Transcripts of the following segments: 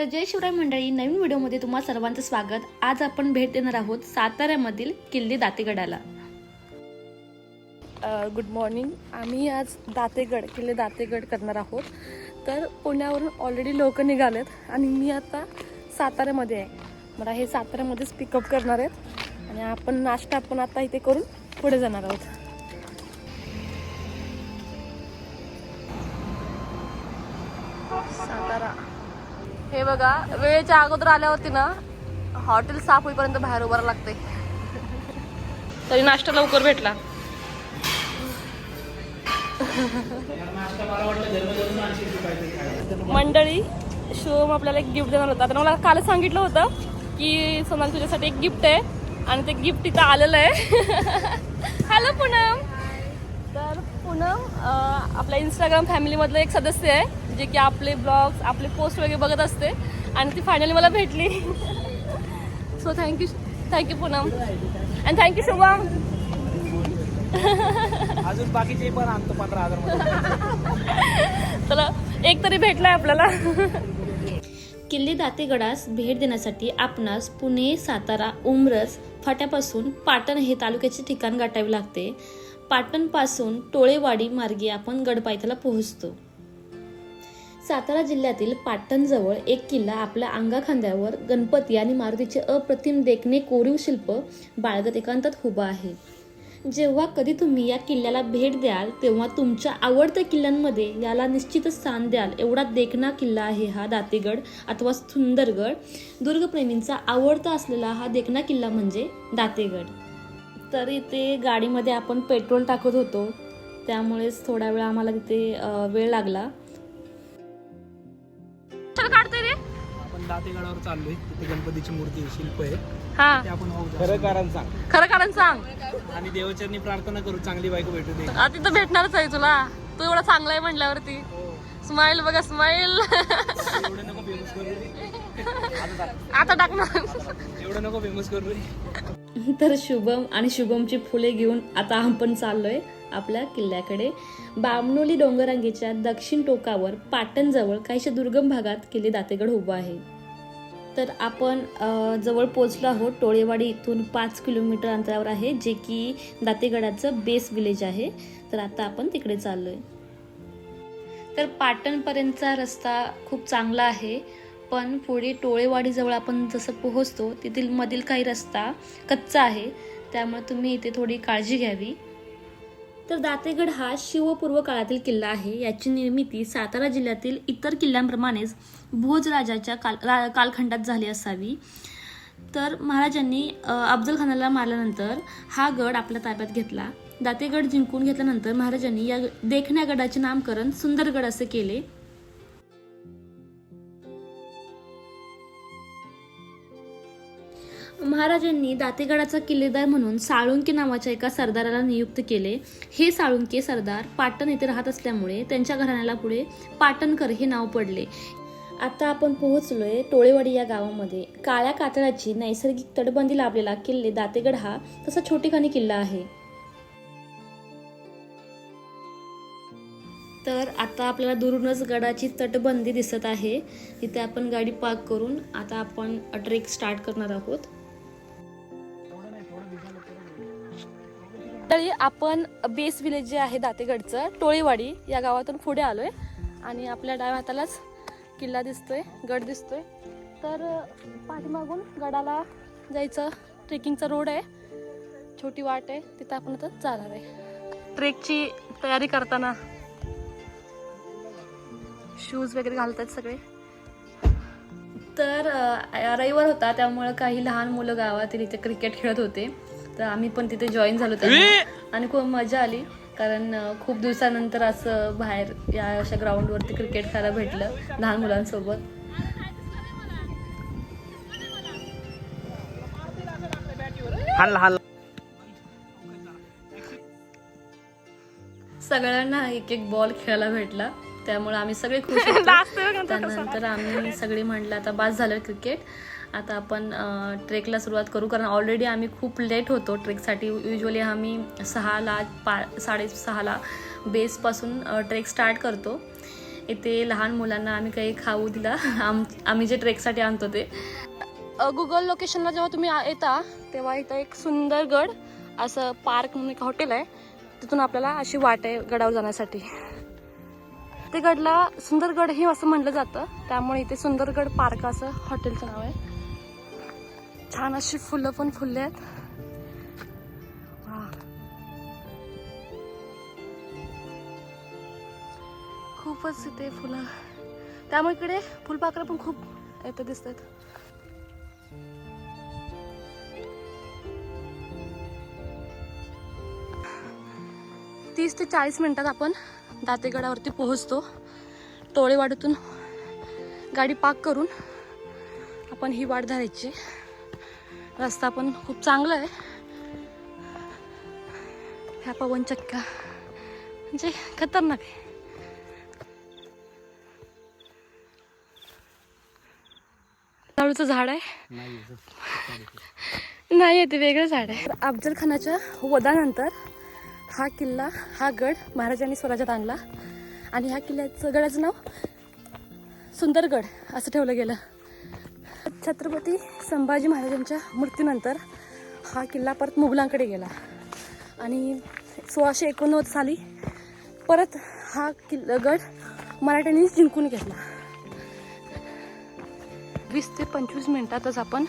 तर जय शिवराय मंडळी नवीन व्हिडिओमध्ये तुम्हा सर्वांचं स्वागत. आज आपण भेट देणार आहोत साताऱ्यामधील किल्ले दातेगडाला. गुड मॉर्निंग आम्ही आज दातेगड किल्ले दातेगड करणार आहोत. तर पुण्यावरून ऑलरेडी लोक निघालेत आणि मी आता साताऱ्यामध्ये आहे. मला हे साताऱ्यामध्येच पिकअप करणार आहेत. आणि आपण नाश्ता आपण आता इथे करून पुढे जाणार आहोत. हे बघा वेळेच्या अगोदर आल्यावरती ना हॉटेल साफ होईपर्यंत बाहेर उभारा लागते तरी नाश्ता लवकर भेटला. मंडळी शिवम आपल्याला एक गिफ्ट देणार होता. तर मला काल सांगितलं होतं की सोनाल तुझ्यासाठी एक गिफ्ट आहे आणि ते गिफ्ट इथं आलेलं आहे. हॅलो पूनम. तर पूनम आपल्या इंस्टाग्राम फॅमिलीमधलं एक सदस्य आहे. जे की आपले ब्लॉग्स आपले पोस्ट वगैरे बघत असते. आणि ती फायनली मला भेटली. So thank you thank you Poonam and thank you Shubham अजून बाकीचे पण आणतो पंधरा हजारमध्ये. चला एक तरी भेटलाय आपल्याला. किल्ले दातेगडास भेट देण्यासाठी आपणास पुणे सातारा उमरस फाट्यापासून पाटण हे तालुक्याचे ठिकाण गाठावे लागते. पाटणपासून टोळेवाडी मार्गे आपण गडपायथ्याला पोहोचतो. सातारा जिल्ह्यातील पाटणजवळ एक किल्ला आपल्या अंगाखांद्यावर गणपती आणि मारुतीचे अप्रतिम देखणे कोरीव शिल्प बाळगत एकांतात उभा आहे. जेव्हा कधी तुम्ही या किल्ल्याला भेट द्याल तेव्हा तुमच्या आवडत्या किल्ल्यांमध्ये याला निश्चितच स्थान द्याल. एवढा देखणा किल्ला आहे हा दातेगड अथवा सुंदरगड. दुर्गप्रेमींचा आवडता असलेला हा देखणा किल्ला म्हणजे दातेगड. तर इथे गाडीमध्ये आपण पेट्रोल टाकत होतो. त्यामुळेच थोडा वेळ आम्हाला तिथे वेळ लागला. काढतोय रे आपण दातेगडावर चाललोय. तिथे गणपतीची मूर्ती आहे, शिल्प आहे. हा. ते आपण खरं कारण सांग. खरं कारण सांग. आणि देवचरणी प्रार्थना करू. चांगली बायको भेटू दे. आ, तिथं भेटणारच आहे तुला. तू एवढा चांगला आहे म्हटल्यावरती स्माइल बघा स्माइल एवढं नको फेमस करू. रे. आता टाक. आता टाकणार एवढं नको फेमस करू. रे तर शुभम आणि शुभमची फुले घेऊन आता आपण चाललोय. आपल्या किल्ल्याकडे बामनोली डोंगरांगीच्या दक्षिण टोकावर पाटणजवळ काहीशा दुर्गम भागात किल्ले दातेगड उभा आहे. तर आपण जवळ पोचलो आहोत. टोळेवाडी इथून पाच किलोमीटर अंतरावर आहे जे की दातेगडाचं बेस विलेज आहे. तर आता आपण तिकडे चाललोय. तर पाटणपर्यंतचा रस्ता खूप चांगला आहे पण पुढे टोळेवाडीजवळ आपण जसं पोहोचतो तेथील मधील काही रस्ता कच्चा आहे. त्यामुळे तुम्ही इथे थोडी काळजी घ्यावी. तर दातेगड हा शिवपूर्व काळातील किल्ला आहे. याची निर्मिती सातारा जिल्ह्यातील इतर किल्ल्यांप्रमाणेच भोजराजाच्या काल रा- कालखंडात झाली असावी. तर महाराजांनी अफजल खानाला मारल्यानंतर हा गड आपल्या ताब्यात घेतला. दातेगड जिंकून घेतल्यानंतर महाराजांनी या देखण्या गडाचे नामकरण सुंदरगड असे केले. महाराजांनी दातेगडाचा किल्लेदार म्हणून साळुंके नावाच्या एका सरदाराला नियुक्त केले. हे साळुंके सरदार पाटण येथे राहत असल्यामुळे त्यांच्या घराण्याला पुढे पाटणकर हे नाव पडले. आता आपण पोहोचलोय टोळेवाडी या गावामध्ये. काळ्या कातळाची नैसर्गिक तटबंदी लाभलेला किल्ले दातेगड हा तसा छोटेखानी किल्ला आहे. तर आता आपल्याला दुरूनच गडाची तटबंदी दिसत आहे. तिथे आपण गाडी पार्क करून आता आपण ट्रेक स्टार्ट करणार आहोत. तरी आपण बेस विलेज जे आहे दातेगडचं टोळीवाडी या गावातून पुढे आलोय. आणि आपल्या डाव्या हातालाच किल्ला दिसतोय गड दिसतोय. तर पाठीमागून गडाला जायचं ट्रेकिंगचा रोड आहे. छोटी वाट आहे तिथं आपण आता जाणार आहे. ट्रेकची तयारी करताना शूज वगैरे घालतात सगळे. तर रविवार होता त्यामुळं काही लहान मुलं गावातील इथे क्रिकेट खेळत होते. तर आम्ही पण तिथे जॉईन झालो त्यांना. आणि खूप मजा आली कारण खूप दिवसानंतर असं बाहेर या अशा ग्राउंडवरती क्रिकेट खेळायला भेटलं लहान मुलांसोबत. सगळ्यांना एक एक बॉल खेळायला भेटला. त्यामुळे आम्ही सगळे खुश होतो. त्यानंतर आम्ही सगळे म्हटलं आता बास झालं क्रिकेट. आता आपण ट्रेकला सुरुवात करू कारण ऑलरेडी आम्ही खूप लेट होतो ट्रेकसाठी. युजली आम्ही सहाला पा साडेसहाला बेसपासून ट्रेक स्टार्ट करतो. इथे लहान मुलांना आम्ही काही खाऊ दिला. आम आम्ही जे ट्रेकसाठी आणतो ते. गुगल लोकेशनला जेव्हा तुम्ही येता तेव्हा इथं एक सुंदर गड असं पार्क म्हणून एक हॉटेल आहे. तिथून आपल्याला अशी वाट आहे गडावर जाण्यासाठी. ते गडला सुंदरगड हे असं म्हणलं जातं. त्यामुळे इथे सुंदरगड पार्क असं हॉटेलचं नाव आहे. छान अशी फुलं पण फुलले आहेत. खूपच इथे फुलं. त्यामुळे इकडे फुलपाखरं पण खूप येतं दिसतात. तीस ते चाळीस मिनिटात आपण दातेगडावरती पोहोचतो. टोळेवाडीतून गाडी पाक करून आपण ही वाट धरायची. रस्ता पण खूप चांगला आहे. ह्या पवन चक्का म्हणजे खतरनाक आहे. नारळूचं झाड आहे. नाही ते वेगळं झाड आहे. अफजल खानाच्या वधानंतर हा किल्ला हा गड महाराजांनी स्वराज्यात आणला. आणि ह्या किल्ल्याचं गडाचं नाव सुंदरगड असं ठेवलं गेलं. छत्रपती संभाजी महाराजांच्या मृत्यूनंतर हा किल्ला परत मुघलांकडे गेला. आणि सोळाशे एकोणनव्वद साली परत हा किल्ला गड मराठ्यांनी जिंकून घेतला. वीस ते पंचवीस मिनिटातच आपण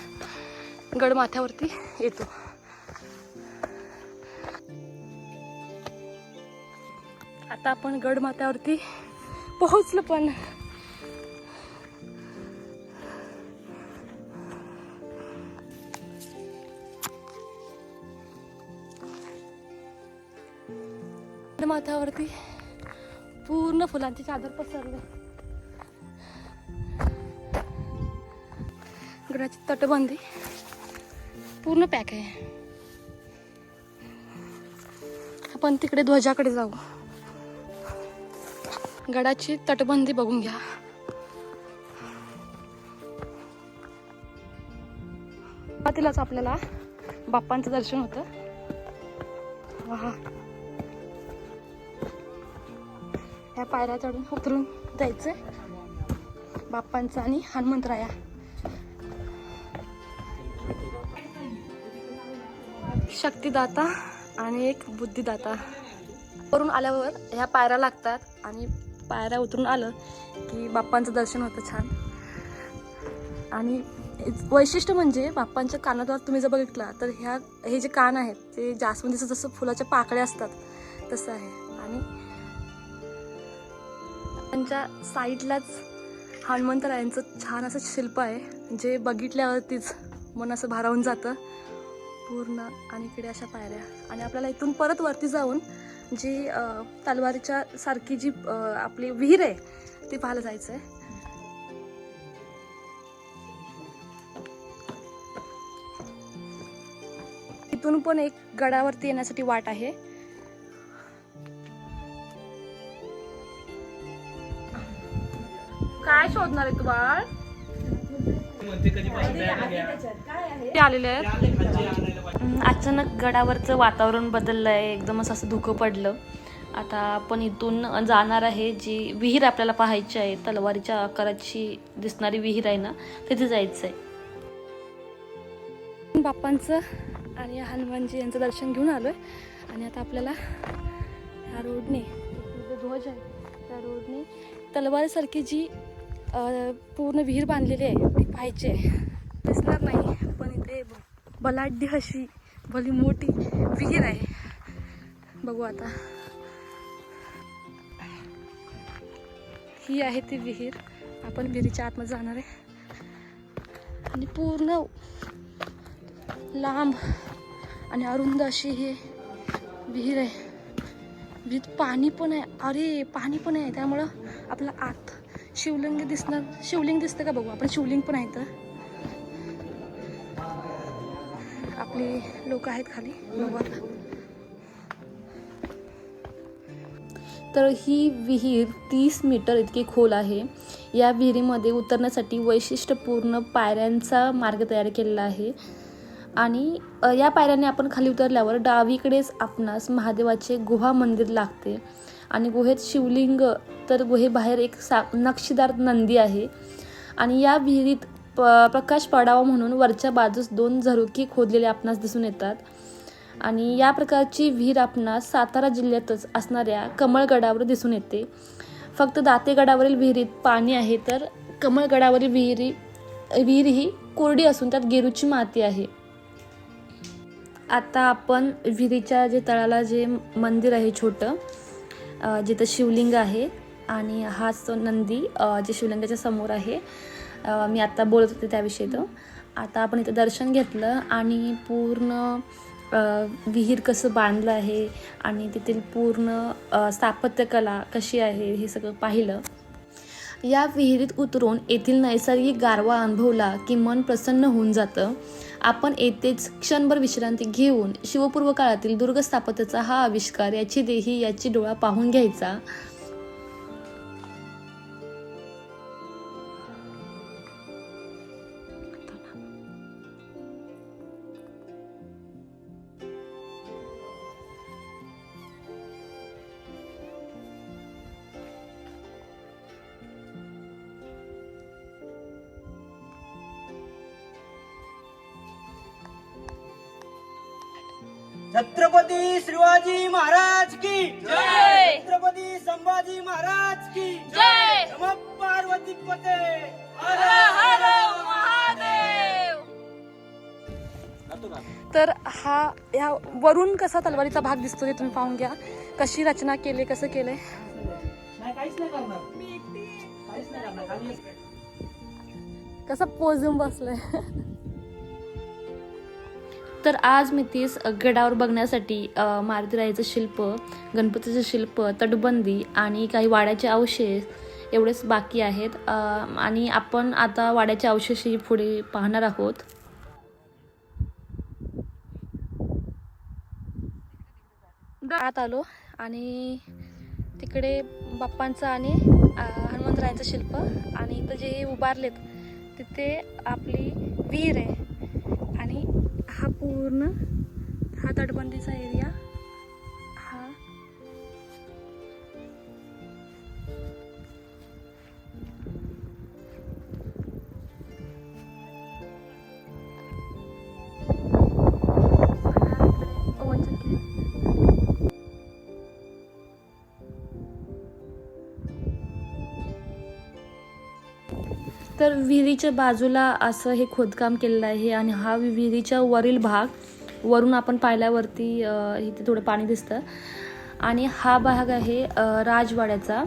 गडमाथ्यावरती येतो. आता आपण गडमाथ्यावरती पोहोचलो पण. गडमाथ्यावरती पूर्ण फुलांची चादर पसरली. गडाची तटबंदी पूर्ण पॅक आहे. आपण तिकडे ध्वजाकडे जाऊ. गडाची तटबंदी बघून घ्या. सुरुवातीलाच आपल्याला बाप्पांचं दर्शन होतं. वा ह्या पायऱ्या चढून उतरून जायचं बाप्पांचं आणि हनुमंतराया शक्तिदाता आणि एक बुद्धिदाता. वरून आल्यावर ह्या पायऱ्या लागतात आणि पायऱ्या उतरून आलं की बाप्पांचं दर्शन होतं छान. आणि वैशिष्ट्य म्हणजे बाप्पांच्या कानाद्वार तुम्ही जर बघितला तर ह्या हे जे कान आहेत ते जास्वंदीचं जसं फुलाच्या पाकळ्या असतात तसं आहे. आणि त्यांच्या साईडलाच हनुमंतरायांचं छान असं शिल्प आहे जे बघितल्यावरतीच मन असं भारावून जातं पूर्ण. आणि इकडे अशा पायऱ्या. आणि आपल्याला इथून परत वरती जाऊन जी तलवारीच्या सारखी जी आपली विहीर आहे ती पाहायला जायचं आहे इथून पण एक गडावरती येण्यासाठी वाट आहे. काय शोधणार आहे तू बाळ? ते आलेले आहेत. अचानक गडावरचं वातावरण बदललं आहे एकदमच असं धुकं पडलं. आता आपण इथून जाणार आहे जी विहीर आपल्याला पाहायची आहे तलवारीच्या आकाराची दिसणारी विहीर आहे ना तिथे जायचं आहे बाप्पांचं आणि हनुमानजी यांचं दर्शन घेऊन आलो आहे आणि आता आपल्याला ह्या रोडने जो ध्वज आहे त्या रोडने तलवारीसारखी जी पूर्ण विहीर बांधलेली आहे पाहिजे दिसणार नाही. पण इथे बलाढ्य अशी भली मोठी विहीर आहे. बघू आता. ही आहे ती विहीर. आपण विहिरीच्या आतमध्ये जाणार आहे. आणि पूर्ण लांब आणि अरुंद अशी ही विहीर आहे. विहिरीत पाणी पण आहे. अरे पाणी पण आहे. त्यामुळं आपला आत शिवलिंग दिसणार शिवलिंग दिसतं का बघू? आपण शिवलिंग पण आहे तर आपली लोक आहेत खाली बघू आता तर ही विहीर तीस मीटर इतकी खोल आहे. या विहिरीमध्ये उतरण्यासाठी वैशिष्ट्यपूर्ण पायऱ्यांचा मार्ग तयार केलेला आहे. आणि या पायऱ्याने आपण खाली उतरल्यावर डावीकडेच आपणास महादेवाचे गुहा मंदिर लागते. आणि गुहेत शिवलिंग तर गुहेबाहेर एक सा नक्षीदार नंदी आहे. आणि या विहिरीत प प्रकाश पडावा म्हणून वरच्या बाजूस दोन झरोकी खोदलेले आपणास दिसून येतात. आणि या प्रकारची विहीर आपणास सातारा जिल्ह्यातच असणाऱ्या कमळगडावर दिसून येते. फक्त दातेगडावरील विहिरीत पाणी आहे तर कमळगडावरील विहिरी विहीर ही कोरडी असून त्यात गेरूची माती आहे. आता आपण विहिरीच्या जे तळाला जे मंदिर आहे छोटं जिथं शिवलिंग आहे आणि हाच तो नंदी जे शिवलिंगाच्या समोर आहे. मी आत्ता बोलत होते त्याविषयी तो. आता आपण इथं दर्शन घेतलं आणि पूर्ण विहीर कसं बांधलं आहे आणि तेथील पूर्ण स्थापत्यकला कशी आहे हे सगळं पाहिलं. या विहिरीत उतरून येथील नैसर्गिक गारवा अनुभवला की मन प्रसन्न होऊन जातं. आपण येथेच क्षणभर विश्रांती घेऊन शिवपूर्व काळातील दुर्ग स्थापत्याचा हा आविष्कार याची देही याची डोळा पाहून घ्यायचा. की जय! छत्रपती संभाजी महाराज की जय! नमः पार्वती पते। तर हा ह्या वरून कसा तलवारीचा भाग दिसतो ते तुम्ही पाहून घ्या. कशी रचना केली कसं केलंय? नाही काहीच नाही करणार. काहीच नाही करणार खाली कसं पोजून बसलंय? तर आज मी तीस गडावर बघण्यासाठी मारुतीरायचं मारुतीरायाचं शिल्प गणपतीचं शिल्प तटबंदी आणि काही वाड्याचे अवशेष एवढेच बाकी आहेत. आणि आपण आता वाड्याचे अवशेषही पुढे पाहणार आहोत. आत आलो आणि तिकडे बाप्पांचं आणि हनुमंतरायचं शिल्प आणि इथं जे उभारलेत तिथे आपली विहीर आहे. पूर्ण हा तटबंदीचा एरिया तर विहिरीच्या बाजूला असं हे खोदकाम केलेलं आहे आणि हा विहिरीच्या वरील भाग वरून आपण पाहिल्यावरती इथे थोडं पाणी दिसतं. आणि हा भाग आहे राजवाड्याचा.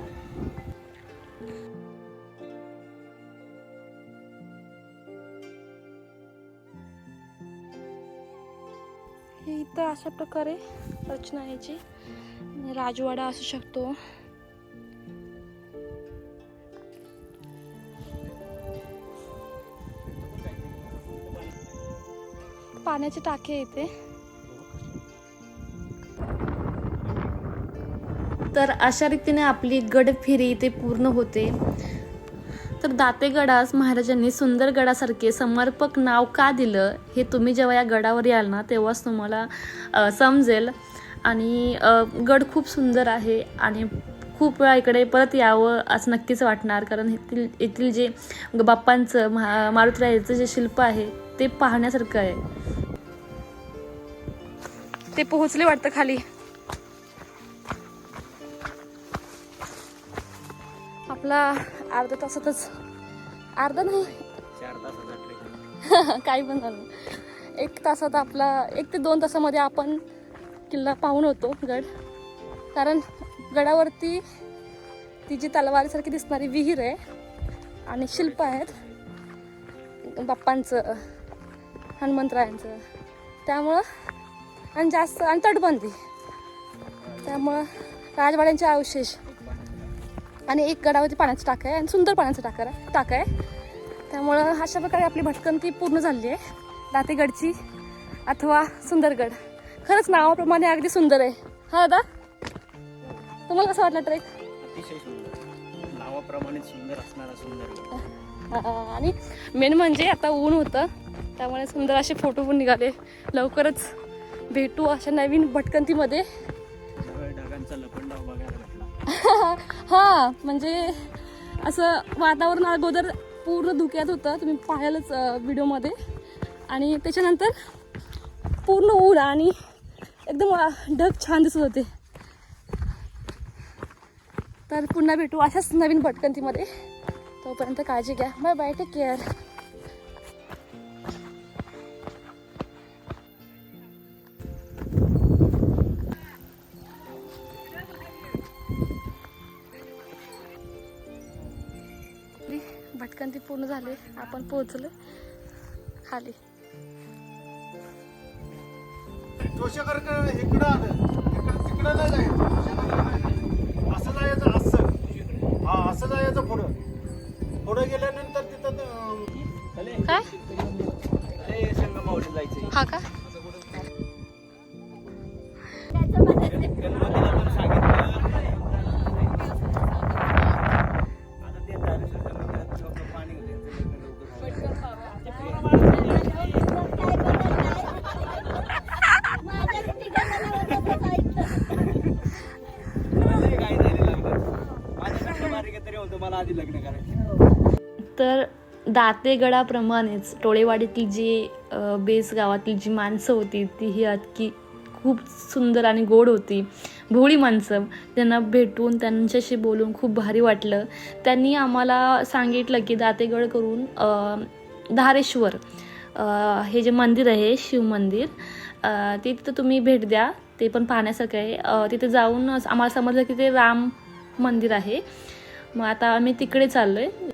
इथं अशा प्रकारे रचना याची. राजवाडा असू शकतो. पाण्याचे टाके येते तर अशा रीतीने आपली गडफेरी इथे पूर्ण होते. तर दातेगडास महाराजांनी सुंदर गडासारखे समर्पक नाव का दिलं हे तुम्ही जेव्हा या गडावर याल ना तेव्हाच तुम्हाला समजेल. आणि गड खूप सुंदर आहे आणि खूप वेळा इकडे परत यावं असं नक्कीच वाटणार. कारण येथील येथील जे बाप्पांचं महा मारुतीरायाचं जे शिल्प आहे ते पाहण्यासारखं आहे. ते पोहोचले वाटतं खाली. आपला अर्धा तासातच अर्धा नाही. काही पण झालं. एक तासात आपला एक ते दोन तासामध्ये आपण किल्ला पाहून होतो गड. कारण गडावरती ती जी तलवारीसारखी दिसणारी विहीर आहे आणि शिल्प आहेत. बाप्पांचं हनुमंतरायांचं. त्यामुळं आणि जास्त आणि तटबंदी. त्यामुळं राजवाड्यांचे अवशेष. आणि एक गडावरती पाण्याचं टाक आहे आणि सुंदर पाण्याचं टाक आहे टाक आहे. त्यामुळं अशा प्रकारे आपली भटकंती पूर्ण झाली आहे. दातेगडची अथवा सुंदरगड. खरंच नावाप्रमाणे अगदी सुंदर आहे. हा दादा? तुम्हाला कसं वाटलं ट्रेक? अतिशय सुंदर. नावाप्रमाणे सुंदर असणारा सुंदर आणि मेन म्हणजे आता ऊन होतं. त्यामुळे सुंदर असे फोटो पण निघाले. लवकरच भेटू अशा नवीन भटकंतीमध्ये. हा म्हणजे असं वातावरण अगोदर पूर्ण धुक्यात होतं. तुम्ही पाहिलंच व्हिडिओमध्ये. आणि त्याच्यानंतर पूर्ण ऊन आणि एकदम ढग छान दिसत होते. तर पुन्हा भेटू अशाच नवीन भटकंतीमध्ये. तोपर्यंत काळजी घ्या. बाय बाय टेक केअर झाली. आपण पोहोचलो खाली. जोशेकर इकडं आलं. इकडं तिकडं नाही जायचं. जायचं. असं जायचं असं. हा असं जायचं पुढं. पुढं गेल्यानंतर तिथं ते, काय? अरे संगमावली जायचंय. हा का? तर दातेगडाप्रमाणेच टोळेवाडीतली जी बेस गावातली जी माणसं होती ती ही अतकी खूप सुंदर आणि गोड होती. भोळी माणसं. त्यांना भेटून त्यांच्याशी बोलून खूप भारी वाटलं. त्यांनी आम्हाला सांगितलं की दातेगड करून धारेश्वर हे जे मंदिर आहे शिव मंदिर ते तिथं तुम्ही भेट द्या. ते पण पाहण्यासारखं आहे. तिथे जाऊन आम्हाला समजलं की ते राम मंदिर आहे. मग आता आम्ही तिकडे चाललो आहे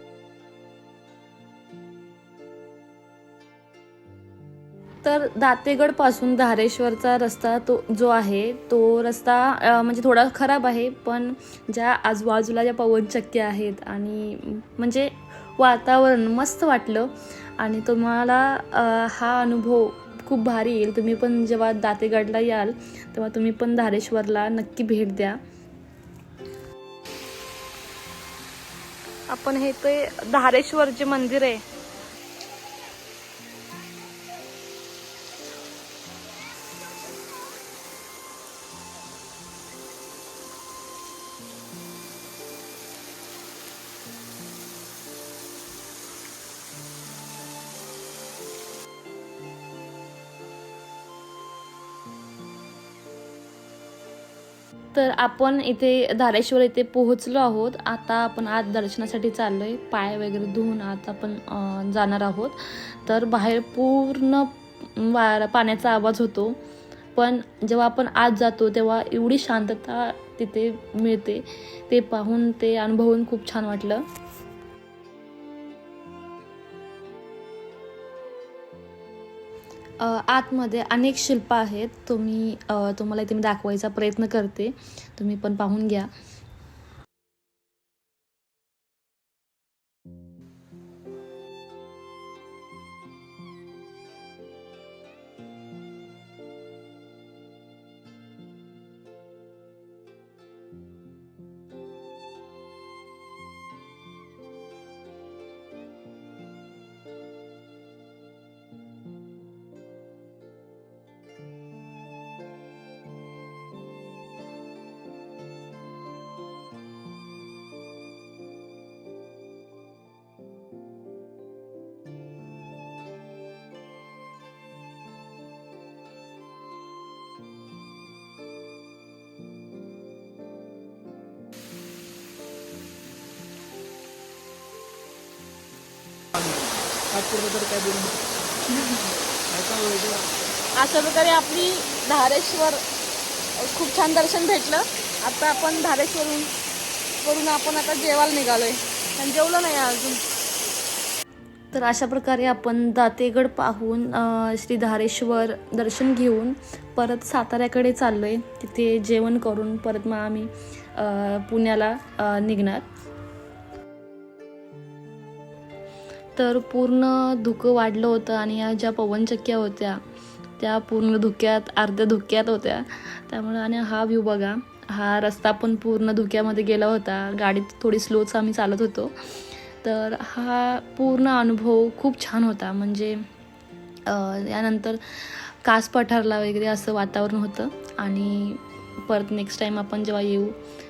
तर दातेगडपासून धारेश्वरचा रस्ता तो जो आहे तो रस्ता म्हणजे थोडा खराब आहे पण ज्या आजूबाजूला ज्या पवनचक्क्या आहेत आणि म्हणजे वातावरण मस्त वाटलं आणि तुम्हाला हा अनुभव खूप भारी येईल. तुम्ही पण जेव्हा दातेगडला याल तेव्हा तुम्ही पण धारेश्वरला नक्की भेट द्या. आपण हे ते धारेश्वर जे मंदिर आहे तर आपण इथे धारेश्वर इथे पोहोचलो आहोत. आता आपण आज दर्शनासाठी चाललो आहे पाय वगैरे धुवून आता आपण जाणार आहोत. तर बाहेर पूर्ण वारा पाण्याचा आवाज होतो. पण जेव्हा आपण आज जातो तेव्हा एवढी शांतता तिथे मिळते. ते पाहून ते अनुभवून खूप छान वाटलं. आतमध्ये अनेक शिल्प आहेत. तुम्ही तुम्हाला इथे मी दाखवायचा प्रयत्न करते. तुम्ही पण पाहून घ्या. अशा प्रकारे आपली धारेश्वर खूप छान दर्शन भेटलं. आता आपण धारेश्वरून वरून आपण आता जेवायला निघालोय. आणि जेवलं नाही अजून. तर अशा प्रकारे आपण दातेगड पाहून अ, श्री धारेश्वर दर्शन घेऊन परत साताऱ्याकडे चाललो आहे तिथे जेवण करून परत मग आम्ही अ, पुण्याला निघणार. तर पूर्ण धुकं वाढलं होतं आणि या ज्या पवनचक्क्या होत्या त्या पूर्ण धुक्यात अर्ध्या धुक्यात होत्या. त्यामुळे आणि हा व्ह्यू बघा हा रस्ता पण पूर्ण धुक्यामध्ये गेला होता. गाडी थोडी स्लोच आम्ही चालत होतो. तर हा पूर्ण अनुभव खूप छान होता. म्हणजे यानंतर कास पठारला वगैरे असं वातावरण होतं. आणि परत नेक्स्ट टाईम आपण जेव्हा येऊ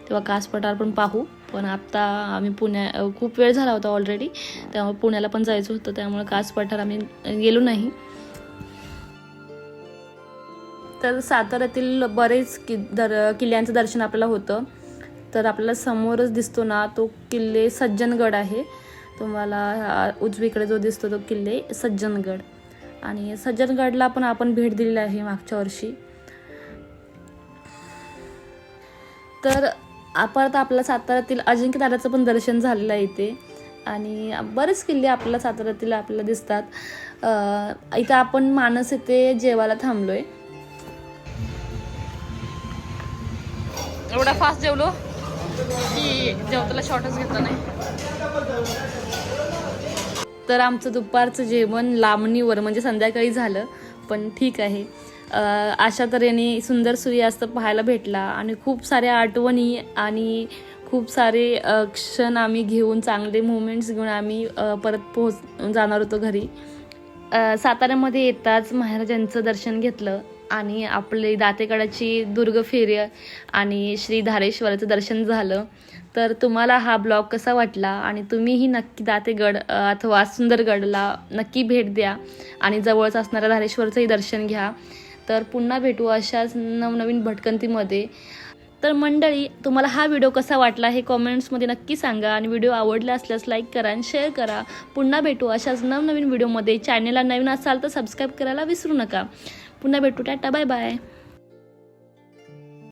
तेव्हा कास पठार पण पाहू. पण आत्ता आम्ही पुण्या खूप वेळ झाला होता ऑलरेडी त्यामुळे पुण्याला पण जायचं होतं त्यामुळे कास पठार आम्ही गेलो नाही. तर साताऱ्यातील बरेच कि दर किल्ल्यांचं दर्शन आपल्याला होतं. तर आपल्याला समोरच दिसतो ना तो किल्ले सज्जनगड आहे. तुम्हाला उजवीकडे जो दिसतो तो किल्ले सज्जनगड. आणि सज्जनगडला पण आपण भेट दिलेली आहे मागच्या वर्षी. तर परत आपल्या साताऱ्यातील अजिंक्यताऱ्याचं पण दर्शन झालेलं आहे इथे. आणि बरेच किल्ले आपल्याला साताऱ्यातील आपल्याला दिसतात. इथं आपण मानस येथे जेवायला थांबलोय. एवढा फास्ट जेवलो की जेवताला शॉर्टच घेतला नाही. तर आमचं दुपारचं जेवण लांबणीवर म्हणजे संध्याकाळी झालं पण ठीक आहे. अशा तऱ्हेने सुंदर सूर्यास्त पाहायला भेटला. आणि खूप साऱ्या आठवणी आणि खूप सारे क्षण आम्ही घेऊन चांगले मुवमेंट्स घेऊन आम्ही परत पोहोच जाणार होतो घरी. साताऱ्यामध्ये येताच महाराजांचं दर्शन घेतलं आणि आपले दातेकडाची दुर्ग फेरी आणि श्री धारेश्वराचं दर्शन झालं. तर तुम्हाला हा ब्लॉग कसा वाटला? आणि तुम्हीही नक्की दातेगड अथवा सुंदरगडला नक्की भेट द्या. आणि जवळच असणाऱ्या धारेश्वरचंही दर्शन घ्या. तर पुन्हा भेटू अशाच नवनवीन भटकंतीमध्ये. तर मंडळी तुम्हाला हा व्हिडिओ कसा वाटला हे कॉमेंट्समध्ये नक्की सांगा आणि व्हिडिओ आवडला असल्यास लाईक करा आणि शेअर करा. पुन्हा भेटू अशाच नवनवीन व्हिडिओमध्ये चॅनेलला नवीन असाल तर सबस्क्राईब करायला विसरू नका. पुन्हा भेटू टाटा बाय बाय